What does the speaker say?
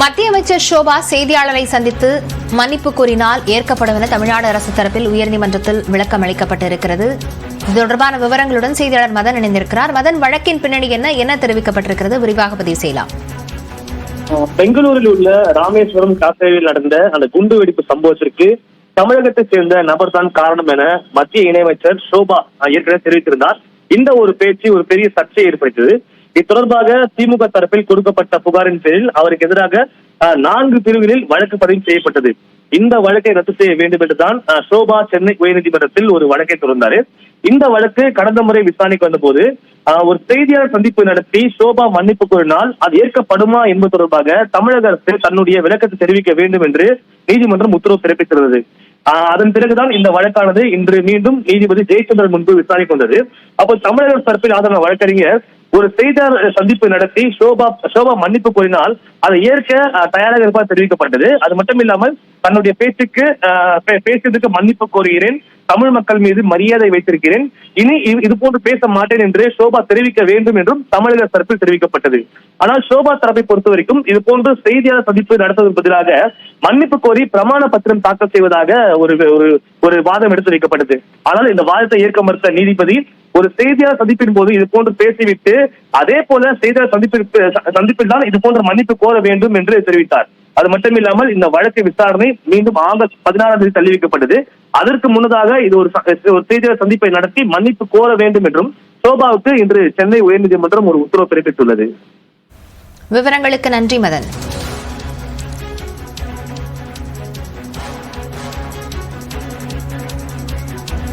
மத்திய அமைச்சர் ஷோபா செய்தியாளரை சந்தித்து மன்னிப்பு கூறினால் ஏற்கப்படும் என தமிழ்நாடு அரசு தரப்பில் உயர்நீதிமன்றத்தில் விளக்கம் அளிக்கப்பட்டிருக்கிறது. இது தொடர்பான விவரங்களுடன் செய்தியாளர் மதன் இணைந்திருக்கிறார். மதன் வழக்கின் பின்னணி என்ன? என்ன தெரிவிக்கப்பட்டிருக்கிறது? விரிவாக பதிவு செய்யலாம். பெங்களூரில் உள்ள ராமேஸ்வரம் காசேவில் நடந்த அந்த குண்டு வெடிப்பு சம்பவத்திற்கு தமிழகத்தை சேர்ந்த நபர் தான் காரணம் என மத்திய இணையமைச்சர் ஷோபா ஏற்கனவே தெரிவித்திருந்தார். இந்த ஒரு பேச்சு ஒரு பெரிய சர்ச்சையை ஏற்படுத்தியது. இது தொடர்பாக திமுக தரப்பில் கொடுக்கப்பட்ட புகாரின் பேரில் அவருக்கு எதிராக நான்கு பிரிவுகளில் வழக்கு பதிவு செய்யப்பட்டது. இந்த வழக்கை ரத்து செய்ய வேண்டும் என்றுதான் சோபா சென்னை உயர்நீதிமன்றத்தில் ஒரு வழக்கை தொடர்ந்தாரு. இந்த வழக்கு கடந்த முறை விசாரணைக்கு வந்தபோது ஆஹ், ஒரு செய்தியாளர் சந்திப்பு நடத்தி சோபா மன்னிப்பு கோரினால் அது ஏற்கப்படுமா என்பது தொடர்பாக தமிழக அரசு தன்னுடைய விளக்கத்தை தெரிவிக்க வேண்டும் என்று நீதிமன்றம் உத்தரவு பிறப்பித்திருந்தது. அதன் பிறகுதான் இந்த வழக்கானது இன்று மீண்டும் நீதிபதி ஜெயச்சந்திரன் முன்பு விசாரணைக்கு வந்தது. அப்போ தமிழக தரப்பில் ஆதரவு வழக்கறிஞர் ஒரு செய்தியாளர் சந்திப்பு நடத்தி சோபா சோபா மன்னிப்பு கோரினால் அதை ஏற்க தயாராக இருப்பதாக தெரிவிக்கப்பட்டது. அது மட்டும் இல்லாமல் தன்னுடைய பேச்சுக்கு பேசியதுக்கு மன்னிப்பு கோருகிறேன். தமிழ் மக்கள் மீது மரியாதை வைத்திருக்கிறேன். இனி இது- போன்று பேச மாட்டேன் என்று ஷோபா தெரிவிக்க வேண்டும் என்றும் தமிழக தரப்பில் தெரிவிக்கப்பட்டது. ஆனால் ஷோபா தரப்பை பொறுத்த வரைக்கும் இது போன்று செய்தியாளர் சந்திப்பு நடத்துவதற்கு பதிலாக மன்னிப்பு கோரி பிரமாண பத்திரம் தாக்கல் செய்வதாக ஒரு ஒரு ஒரு வாதம் எடுத்து வைக்கப்பட்டது. ஆனால் இந்த வாதத்தை ஏற்க மறுத்த நீதிபதி ஒரு செய்தியாளர் சந்திப்பின் போது இது போன்று பேசிவிட்டு அதே போல செய்தியாளர் சந்திப்பிற்கு சந்திப்பில் தான் இது போன்ற மன்னிப்பு கோர வேண்டும் என்று தெரிவித்தார். அது மட்டும் இல்லாமல் இந்த வழக்கு விசாரணை மீண்டும் ஆகஸ்ட் பதினாறாம் தேதி தள்ளி வைக்கப்பட்டது. அதற்கு முன்னதாக இது ஒரு ஒரு செய்தியாளர் சந்திப்பை நடத்தி மன்னிப்பு கோர வேண்டும் என்றும் சோபாவுக்கு இன்று சென்னை உயர்நீதிமன்றம் ஒரு உத்தரவு பிறப்பித்துள்ளது. விவரங்களுக்கு நன்றி மதன்.